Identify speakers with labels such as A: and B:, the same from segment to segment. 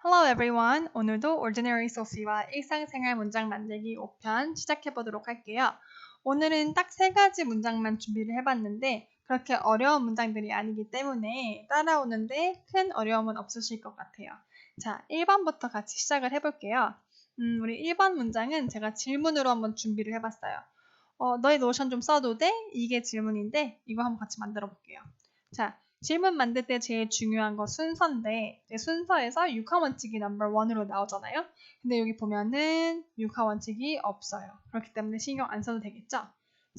A: Hello everyone. 오늘도 Ordinary Soci와 일상생활 문장 만들기 5편 시작해 보도록 할게요. 오늘은 딱 세 가지 문장만 준비를 해봤는데 그렇게 어려운 문장들이 아니기 때문에 따라오는데 큰 어려움은 없으실 것 같아요. 자, 1번부터 같이 시작을 해볼게요. 음, 우리 1번 문장은 제가 질문으로 한번 준비를 해봤어요. 어, 너의 노션 좀 써도 돼? 이게 질문인데 이거 한번 같이 만들어 볼게요. 자, 질문 만들 때 제일 중요한 거 순서인데 순서에서 육하 원칙이 넘버 원으로 나오잖아요. 근데 여기 보면은 육하 원칙이 없어요. 그렇기 때문에 신경 안 써도 되겠죠?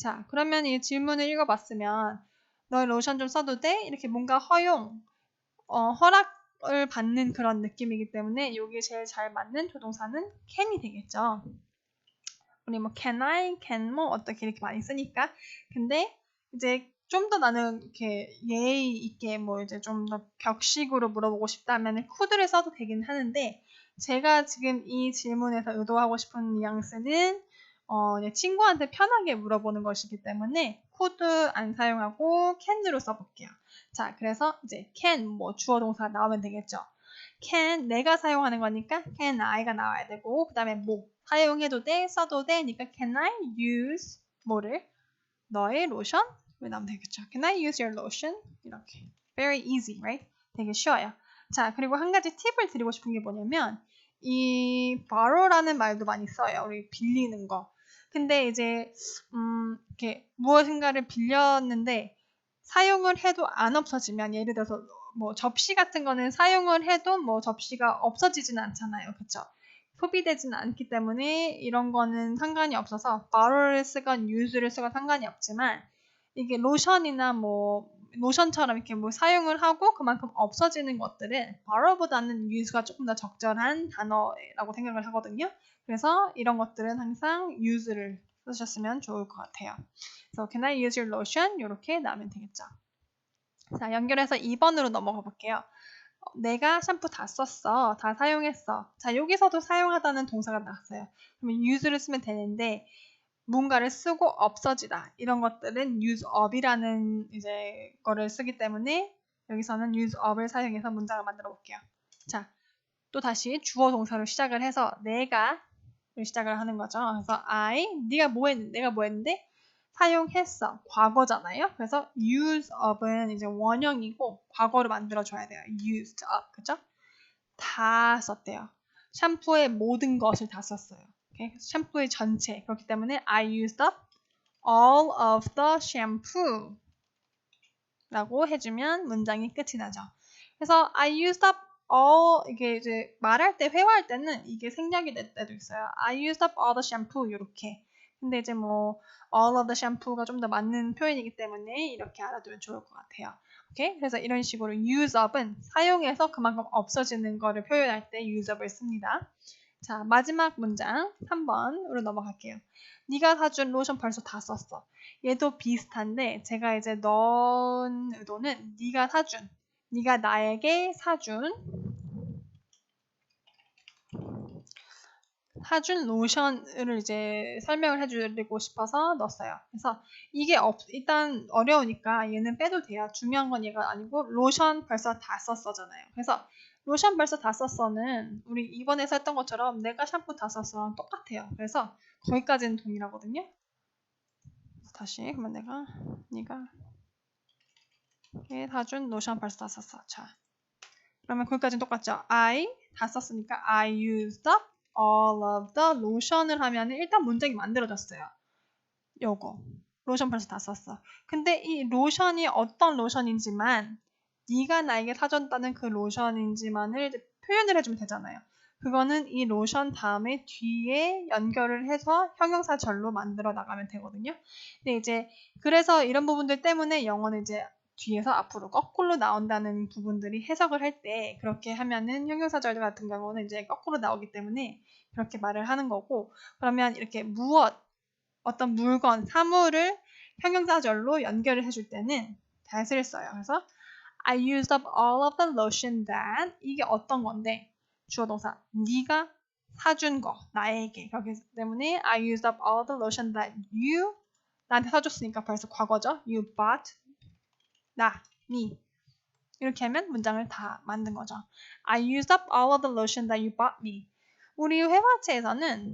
A: 자, 그러면 이 질문을 읽어봤으면 너의 로션 좀 써도 돼? 이렇게 뭔가 허용, 어, 허락을 받는 그런 느낌이기 때문에 여기 제일 잘 맞는 조동사는 can이 되겠죠. 우리 뭐 can I, can 뭐 어떻게 이렇게 많이 쓰니까. 근데 이제 좀 더 나는 이렇게 예의 있게 뭐 이제 좀 더 격식으로 물어보고 싶다면 could를 써도 되긴 하는데 제가 지금 이 질문에서 의도하고 싶은 뉘앙스는 어, 친구한테 편하게 물어보는 것이기 때문에 could 안 사용하고 can으로 써볼게요. 자, 그래서 이제 can 뭐 주어 동사 나오면 되겠죠. can 내가 사용하는 거니까 can I가 나와야 되고 그 다음에 뭐 사용해도 돼 써도 돼니까 can I use 뭐를 너의 로션 왜 나오면 되겠죠. Can I use your lotion? 이렇게 very easy, right? 되게 쉬워요. 자 그리고 한 가지 팁을 드리고 싶은 게 뭐냐면 이 borrow라는 말도 많이 써요. 우리 빌리는 거. 근데 이제 음 이렇게 무엇인가를 빌렸는데 사용을 해도 안 없어지면 예를 들어서 뭐 접시 같은 거는 사용을 해도 뭐 접시가 없어지지는 않잖아요. 그쵸? 소비되지는 않기 때문에 이런 거는 상관이 없어서 borrow를 쓰건 use를 쓰건 상관이 없지만 이게 로션이나 뭐 로션처럼 이렇게 뭐 사용을 하고 그만큼 없어지는 것들은 borrow보다는 use가 조금 더 적절한 단어라고 생각을 하거든요. 그래서 이런 것들은 항상 use를 쓰셨으면 좋을 것 같아요. 그래서 can I use your lotion? 이렇게 나오면 되겠죠. 자, 연결해서 2번으로 넘어가 볼게요. 내가 샴푸 다 썼어. 다 사용했어. 자, 여기서도 사용하다는 동사가 나왔어요. 그러면 use를 쓰면 되는데 뭔가를 쓰고 없어지다. 이런 것들은 use up이라는 이제 거를 쓰기 때문에 여기서는 use up을 사용해서 문장을 만들어 볼게요. 자, 또 다시 주어 동사로 시작을 해서 내가 시작을 하는 거죠. 그래서 I, 네가 뭐 했는데, 내가 뭐 했는데 사용했어. 과거잖아요. 그래서 use up은 이제 원형이고 과거로 만들어 줘야 돼요. used up. 그죠? 다 썼대요. 샴푸의 모든 것을 다 썼어요. Okay? 샴푸의 전체. 그렇기 때문에 I used up all of the shampoo 라고 해주면 문장이 끝이 나죠. 그래서 I used up all 이게 이제 말할 때 회화할 때는 이게 생략이 될 때도 있어요. I used up all the shampoo 이렇게. 근데 이제 뭐 all of the shampoo가 좀 더 맞는 표현이기 때문에 이렇게 알아두면 좋을 것 같아요. 오케이? 그래서 이런 식으로 use up은 사용해서 그만큼 없어지는 거를 표현할 때 use up을 씁니다. 자, 마지막 문장 3번으로 넘어갈게요. 네가 사준 로션 벌써 다 썼어. 얘도 비슷한데 제가 이제 넣은 의도는 네가 사준, 네가 나에게 사준 사준 로션을 이제 설명을 해주고 싶어서 넣었어요. 그래서 이게 없, 일단 어려우니까 얘는 빼도 돼요. 중요한 건 얘가 아니고 로션 벌써 다 썼어잖아요. 그래서 로션 벌써 다 썼어는 우리 이번에 했던 것처럼 내가 샴푸 다 썼어 똑같아요. 그래서 거기까지는 동일하거든요. 다시 그러면 내가 네가 얘 사준 로션 벌써 다 썼어. 자 그러면 거기까지는 똑같죠. I 다 썼으니까 I used up all of the lotion을 하면 일단 문장이 만들어졌어요. 요거 로션 벌써 다 썼어. 근데 이 로션이 어떤 로션인지만 네가 나에게 사줬다는 그 로션인지만을 표현을 해주면 되잖아요. 그거는 이 로션 다음에 뒤에 연결을 해서 형용사 절로 만들어 나가면 되거든요. 근데 이제 그래서 이런 부분들 때문에 영어는 이제 뒤에서 앞으로 거꾸로 나온다는 부분들이 해석을 할 때 그렇게 하면은 형용사절 같은 경우는 이제 거꾸로 나오기 때문에 그렇게 말을 하는 거고 그러면 이렇게 무엇 어떤 물건 사물을 형용사절로 연결을 해줄 때는 that을 써요. 그래서 I used up all of the lotion that 이게 어떤 건데 주어 동사 네가 사준 거 나에게 그렇기 때문에 I used up all the lotion that you 나한테 사줬으니까 벌써 과거죠. You bought 나, 니 이렇게 하면 문장을 다 만든 거죠. I used up all of the lotion that you bought me. 우리 회화체에서는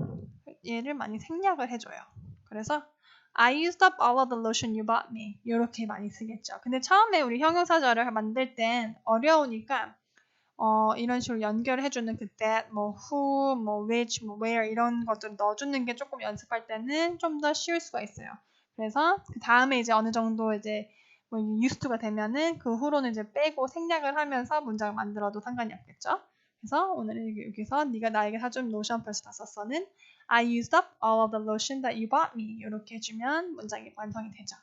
A: 얘를 많이 생략을 해줘요. 그래서 I used up all of the lotion you bought me. 이렇게 많이 쓰겠죠. 근데 처음에 우리 형용사절을 만들 땐 어려우니까 어, 이런 식으로 연결해주는 그 that, 뭐 who, 뭐 which, 뭐 where 이런 것들 넣어주는 게 조금 연습할 때는 좀 더 쉬울 수가 있어요. 그래서 그 다음에 이제 어느 정도 이제 뭐 to가 되면은 그 후로는 이제 빼고 생략을 하면서 문장을 만들어도 상관이 없겠죠. 그래서 오늘 여기서 네가 나에게 사준 로션 벌써 다 썼어는 I used up all of the lotion that you bought me 이렇게 해주면 문장이 완성이 되죠.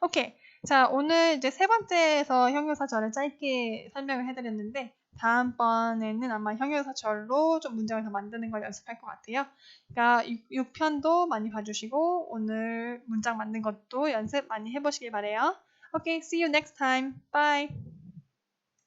A: 오케이. 자, 오늘 이제 세 번째에서 형용사절을 짧게 설명을 해드렸는데 다음번에는 아마 형용사절로 좀 문장을 더 만드는 걸 연습할 것 같아요. 그러니까 6, 편도 많이 봐주시고 오늘 문장 만든 것도 연습 많이 해보시길 바래요. Okay, see you next time. Bye.